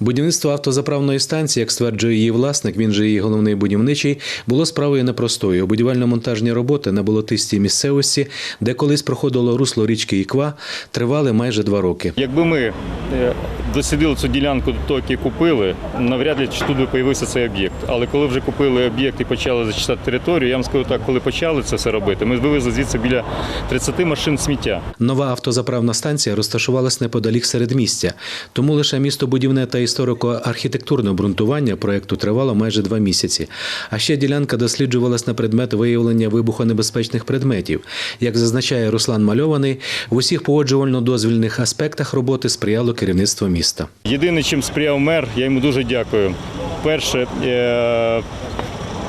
Будівництво автозаправної станції, як стверджує її власник, він же її головний будівничий, було справою непростою. Будівельно-монтажні роботи на болотистій місцевості, де колись проходило русло річки Іква, тривали майже два роки. Якби ми е, дослідили цю ділянку до того, як її купили, навряд ли тут би появився цей об'єкт. Але коли вже купили об'єкт і почали зачистати територію, я вам скажу так, коли почали це все робити, ми вивезли звідси біля 30 машин сміття. Нова автозаправна станція розташувалась неподалік середмістя, тому лише містобудівне та історико-архітектурне обґрунтування проекту тривало майже два місяці. А ще ділянка досліджувалась на предмет виявлення вибухонебезпечних предметів. Як зазначає Руслан Мальований, в усіх погоджувально-дозвільних аспектах роботи сприяло керівництво міста. Єдине, чим сприяв мер, я йому дуже дякую. Перше, е,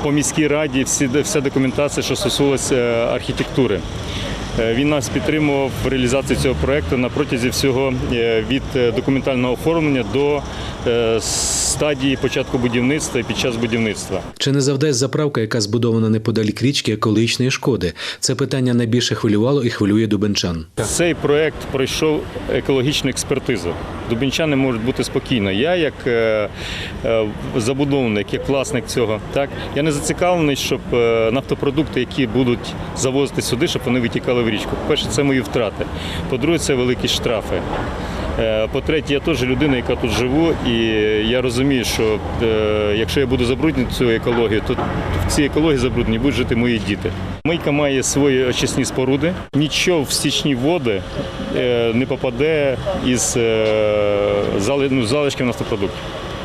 по міській раді всі, вся документація, що стосувалася е, архітектури. Е, Він нас підтримував в реалізації цього проєкту на протязі всього від документального оформлення до стадії початку будівництва і під час будівництва. Чи не завдасть заправка, яка збудована неподалік річки екологічної шкоди? Це питання найбільше хвилювало і хвилює дубенчан. Цей проект пройшов екологічну експертизу. Дубінчани можуть бути спокійно. Я, як е, е, забудовник, як власник цього, так я не зацікавлений, щоб е, нафтопродукти, які будуть завозити сюди, щоб вони витікали в річку. По-перше, це мої втрати. По-друге, це великі штрафи. Е, По-третє, я теж людина, яка тут живу, і я розумію, що е, якщо я буду забруднити цю екологію, то в цій екології забруднені будуть жити мої діти. Мийка має свої очисні споруди. Нічого в стічні води е, не попаде із ну, залишків нафтопродуктів.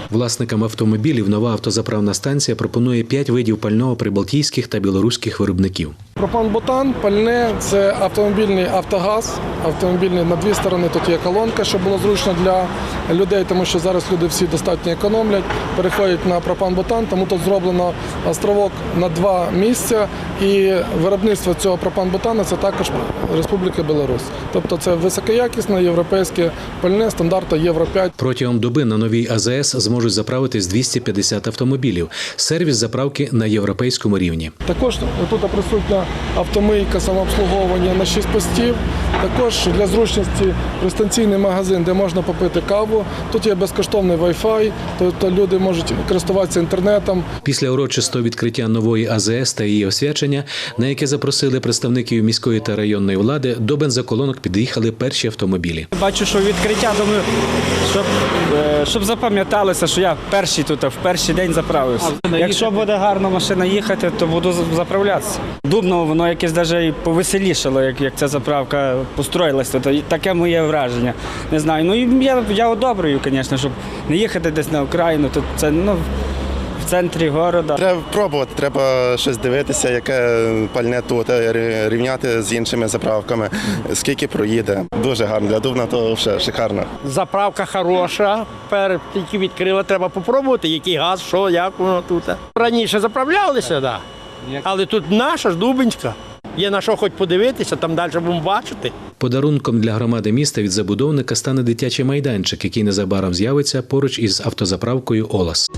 Власникам автомобілів нова автозаправна станція пропонує п'ять видів пального прибалтійських та білоруських виробників. Пропан-бутан, пальне це автомобільний автогаз. Автомобільний на дві сторони тут є колонка, щоб було зручно для людей, тому що зараз люди всі достатньо економлять, переходять на пропан-бутан, тому тут зроблено островок на два місця. І виробництво цього пропан-бутана це також Республіка Білорусь. Тобто це високоякісне європейське пальне стандарту Євро 5. Протягом доби на новій АЗС зможуть заправитись 250 автомобілів. Сервіс заправки на європейському рівні. Також тут присутня автомийка, самообслуговування на 6 постів. Також для зручності пристанційний магазин, де можна попити каву. Тут є безкоштовний Wi-Fi, тобто люди можуть користуватися інтернетом. Після урочистого відкриття нової АЗС та її освячення, на яке запросили представників міської та районної влади, до бензоколонок під'їхали перші автомобілі. Бачу, що відкриття, думаю, щоб, е, щоб запам'яталося, що я перший тут, в перший день заправився. Якщо буде гарно машина їхати, то буду заправлятися. Дубно воно якесь навіть повеселішало, як, як ця заправка построїлася. То таке моє враження. Не знаю. Ну і я, я одобрюю, звісно, щоб не їхати десь на Україну, то це ну, в центрі міста. Треба пробувати, треба щось дивитися, яке пальне тут, е, рівняти з іншими заправками, скільки проїде. Дуже гарно. Для Дубна то вже шикарно. Заправка хороша, пер тільки відкрила, треба попробувати, який газ, що, як воно тут. Раніше заправлялися, да. Але тут наша ж Дубинська. Є на що хоч подивитися, там далі будемо бачити. Подарунком для громади міста від забудовника стане дитячий майданчик, який незабаром з'явиться поруч із автозаправкою Олас.